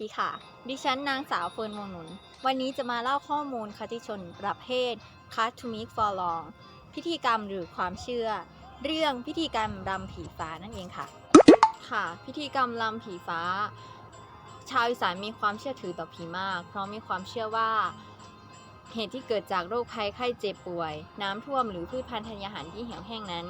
ดิฉันนางสาวเฟิร์นวงหนุน วันนี้จะมาเล่าข้อมูลคติชนประเภท c a s to make for long พิธีกรรมหรือความเชื่อ เรื่องพิธีกรรมรำผีฟ้านั่นเองค่ะ ค่ะ พิธีกรรมรำผีฟ้า ชาวอีสานมีความเชื่อถือต่อผีมาก เพราะมีความเชื่อว่าเหตุที่เกิดจากโรคภัยไข้เจ็บป่วย น้ำท่วมหรือพืชพันธุ์ธัญญาหารที่เหี่ยวแห้งนั้น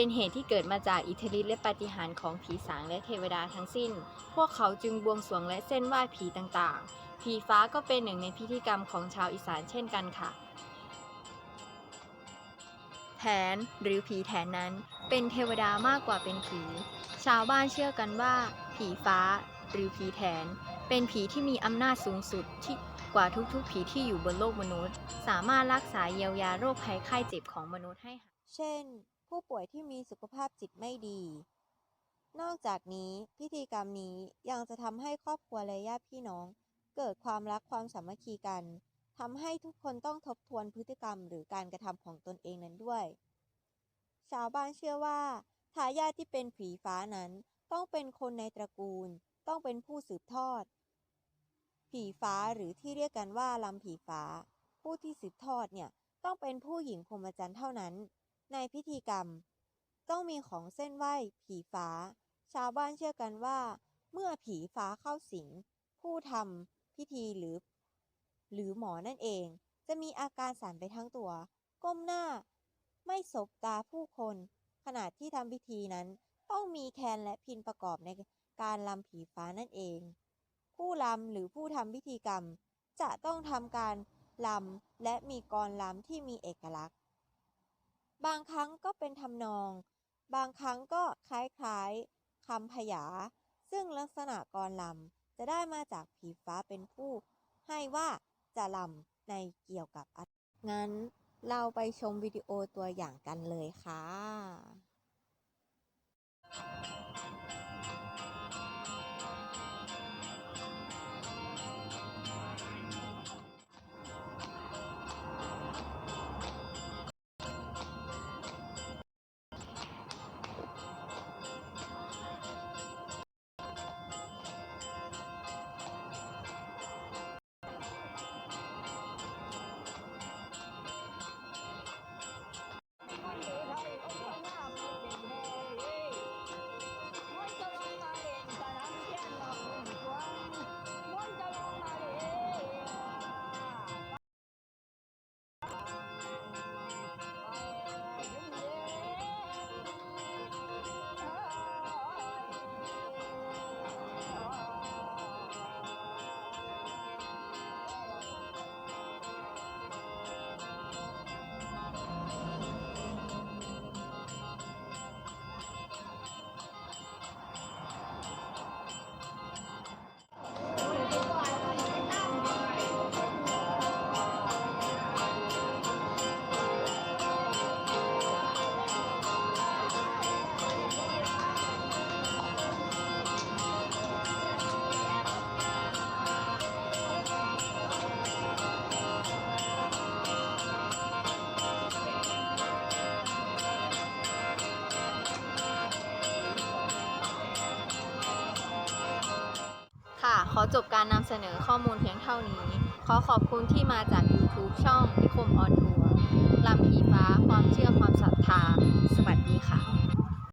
เป็นเหตุที่เกิดมาจากอิทธิฤทธิ์และปาฏิหาริย์ของผีสางและเทวดาทั้งสิ้น พวกเขาจึงบวงสรวงและเส้นไหว้ผีต่างๆ ผีฟ้าก็เป็นหนึ่งในพิธีกรรมของชาวอีสานเช่นกันค่ะแถนหรือผีแถนนั้นเป็นเทวดามากกว่าเป็นผี ชาวบ้านเชื่อกันว่า ผีฟ้า หรือผีแถน เป็นผีที่มีอำนาจสูงสุดที่กว่าทุกๆ ผีที่อยู่บนโลกมนุษย์ สามารถรักษาเยียวยาโรคภัยไข้เจ็บของมนุษย์ให้หายเช่น ผู้ป่วยที่มีสุขภาพจิตไม่ดี นอกจากนี้พิธีกรรมนี้ยังจะทำให้ครอบครัวและญาติพี่น้อง เกิดความรักความสามัคคีกันทำให้ทุกคนต้องทบทวนพฤติกรรมหรือการกระทำของตนเองนั้นด้วย ชาวบ้านเชื่อว่าทายาทที่เป็นผีฟ้านั้น ต้องเป็นคนในตระกูล ต้องเป็นผู้สืบทอด ผีฟ้าหรือที่เรียกกันว่าลำผีฟ้า ผู้ที่สืบทอดเนี่ยต้องเป็นผู้หญิงพรหมจรรย์เท่านั้น ในพิธีกรรม ต้องมีของเส้นไหว้ผีฟ้า ชาวบ้านเชื่อกันว่า เมื่อผีฟ้าเข้าสิง ผู้ทำพิธีหรือ หรือหมอนั่นเอง จะมีอาการสั่นไปทั้งตัว ก้มหน้า ไม่สบตาผู้คน ขณะที่ทำพิธีนั้น ต้องมีแคนและพินประกอบในการลำผีฟ้านั่นเอง ผู้ลำหรือผู้ทำพิธีกรรม จะต้องทำการลำและมีกรลำที่มีเอกลักษณ์ บางครั้งก็เป็นทำนอง บางครั้งก็คล้ายๆคำพยา ซึ่งลักษณะกรลำจะได้มาจากผีฟ้าเป็นผู้ ให้ว่าจะลำในเกี่ยวกับอะไรงั้นเราไปชมวิดีโอตัวอย่างกันเลยค่ะ อจบการนำเสนอข้อมูลเพียงเท่านี้ ขอขอบคุณที่มาจาก YouTube ช่องนิคมออนทัวร์ลำพีฟ้า ความเชื่อความศรัทธา สวัสดีค่ะ